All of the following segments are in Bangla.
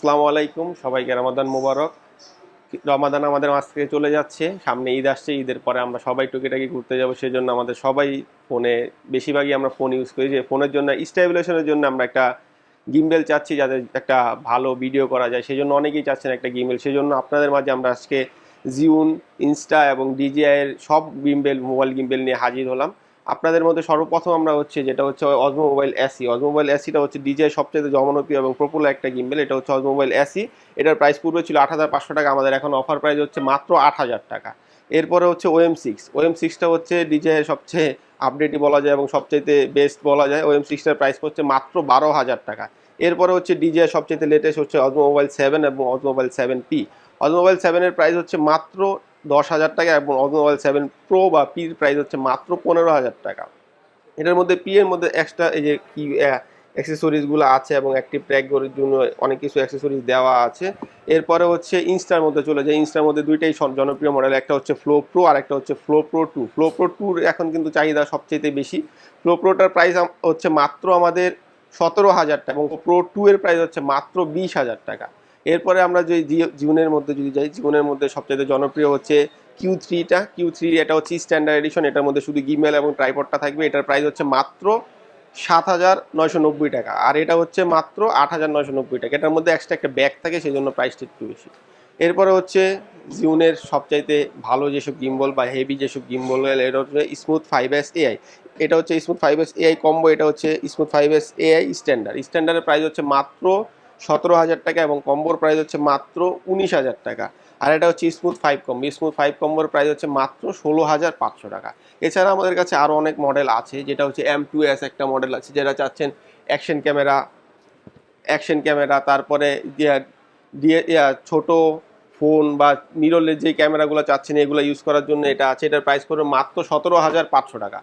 আসসালামু আলাইকুম, সবাইকে রমাদান মোবারক। রমাদান আমাদের মাছ থেকে চলে যাচ্ছে, সামনে ঈদ আসছে, ঈদের পরে আমরা সবাই টুকিটাকি ঘুরতে যাব সেই জন্য আমাদের সবাই ফোনে, বেশিরভাগই আমরা ফোন ইউজ করি, যে ফোনের জন্য, স্টেবিলাইজেশনের জন্য আমরা একটা গিম্বেল চাচ্ছি, যাতে একটা ভালো ভিডিও করা যায় সেই জন্য অনেকেই চাচ্ছেন একটা গিম্বেল সেই জন্য আপনাদের মাঝে আমরা আজকে জিউন ইনস্টা এবং ডিজিআই এর সব গিম্বেল, মোবাইল গিম্বেল নিয়ে হাজির হলাম। আপনাদের মধ্যে সর্বপ্রথম আমরা হচ্ছে যেটা হচ্ছে Osmo mobile SE. Osmo mobile এসিটা হচ্ছে ডিজিআই সবচেয়ে জনপ্রিয় এবং পপুলার একটা গিম্বেল এটা হচ্ছে অজমো মোবাইল এসি। এটার প্রাইস পূর্বে ছিল আট হাজার পাঁচশো টাকা, আমাদের এখন অফার প্রাইস হচ্ছে মাত্র আট হাজার টাকা। এরপরে হচ্ছে ওএম সিক্স ওএম সিক্সটা হচ্ছে ডিজিআই সবচেয়ে আপডেটই বলা যায় এবং সবচেয়ে বেস্ট বলা যায়। ওএম সিক্সটার প্রাইস হচ্ছে মাত্র বারো হাজার টাকা। এরপরে হচ্ছে ডিজিআই সবচেয়ে লেটেস্ট হচ্ছে অজমো মোবাইল সেভেন এবং Osmo mobile seven P Osmo mobile সেভেনের প্রাইস হচ্ছে মাত্র দশ হাজার টাকা এবং অজমো মোবাইল সেভেন প্রো বা পির প্রাইস হচ্ছে মাত্র পনেরো হাজার টাকা। এটার মধ্যে পি এর মধ্যে এক্সট্রা এই যে কি অ্যাক্সেসরিজগুলো আছে এবং অ্যাক্টিভ ট্র্যাকের জন্য অনেক কিছু অ্যাক্সেসরিজ দেওয়া আছে। এরপরে হচ্ছে ইনস্টার মধ্যে চলে যায় ইনস্টার মধ্যে দুইটাই জনপ্রিয় মডেল একটা হচ্ছে ফ্লো প্রো আর একটা হচ্ছে flow pro two flow pro টুর এখন কিন্তু চাহিদা সবচেয়ে বেশি। ফ্লো প্রোটার প্রাইস হচ্ছে মাত্র আমাদের সতেরো হাজার টাকা এবং প্রো টু এর প্রাইস হচ্ছে মাত্র বিশ হাজার টাকা। এরপরে আমরা যদি জীবনের মধ্যে যদি যাই, জীবনের মধ্যে সবচেয়ে জনপ্রিয় হচ্ছে কিউ থ্রিটা কিউ থ্রি এটা হচ্ছে স্ট্যান্ডার্ড এডিশন এটার মধ্যে শুধু গিমেল এবং ট্রাইপডটা থাকবে। এটার প্রাইস হচ্ছে মাত্র সাত হাজার নয়শো নব্বই টাকা। আর এটা হচ্ছে মাত্র আট হাজার নয়শো নব্বই টাকা। এটার মধ্যে এক্সট্রা একটা ব্যাগ থাকে সেই জন্য প্রাইসটা একটু বেশি। এরপরে হচ্ছে জিউনের সবচাইতে ভালো যেসব গিম্বল বা হেভি যেসব গিম্বল এটা হচ্ছে স্মুথ ফাইভ এস এআই এটা হচ্ছে smooth five S AI combo এটা হচ্ছে smooth five S AI standard স্ট্যান্ডার্ডের price হচ্ছে মাত্র সতেরো হাজার টাকা এবং কম্বোর প্রাইস হচ্ছে মাত্র উনিশ হাজার টাকা। আর এটা হচ্ছে smooth five combo smooth five কম্বোর price হচ্ছে মাত্র ষোলো হাজার পাঁচশো টাকা। এছাড়া আমাদের কাছে আরও অনেক মডেল আছে, যেটা হচ্ছে এম টু এস একটা মডেল আছে, যেটা চাচ্ছেন অ্যাকশন ক্যামেরা অ্যাকশন ক্যামেরা তারপরে ছোট ফোন বা মিরলের যে ক্যামেরাগুলো চাচ্ছেন, এগুলো ইউজ করার জন্য এটা আছে। এটার প্রাইস পড়বে মাত্র সতেরো হাজার পাঁচশো টাকা।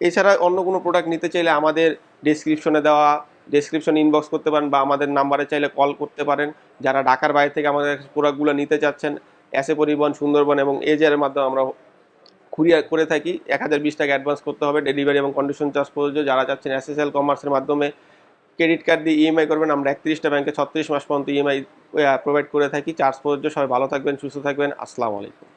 এছাড়া অন্য কোনো প্রোডাক্ট নিতে চাইলে আমাদের ডিসক্রিপশনে দেওয়া ডিসক্রিপশন ইনবক্স করতে পারেন বা আমাদের নাম্বারে চাইলে কল করতে পারেন। যারা ঢাকার বাইরে থেকে আমাদের প্রোডাক্টগুলো নিতে চাচ্ছেন এসে পরিবহন, সুন্দরবন এবং এজের মাধ্যমে আমরা কুরিয়ার করে থাকি। এক হাজার বিশ টাকা অ্যাডভান্স করতে হবে। ডেলিভারি এবং কন্ডিশন চার্জ প্রযোজ্য। যারা চাচ্ছেন এসএসএল কমার্সের মাধ্যমে ক্রেডিট কার্ড দিয়ে ইএমআই করবেন, আমরা একত্রিশটা ব্যাংকে ছত্রিশ মাস পর্যন্ত ইএমআই প্রোভাইড করে থাকি। চার্জ প্রযোজ্য। সবাই ভালো থাকবেন, সুস্থ থাকবেন। আসসালামু আলাইকুম।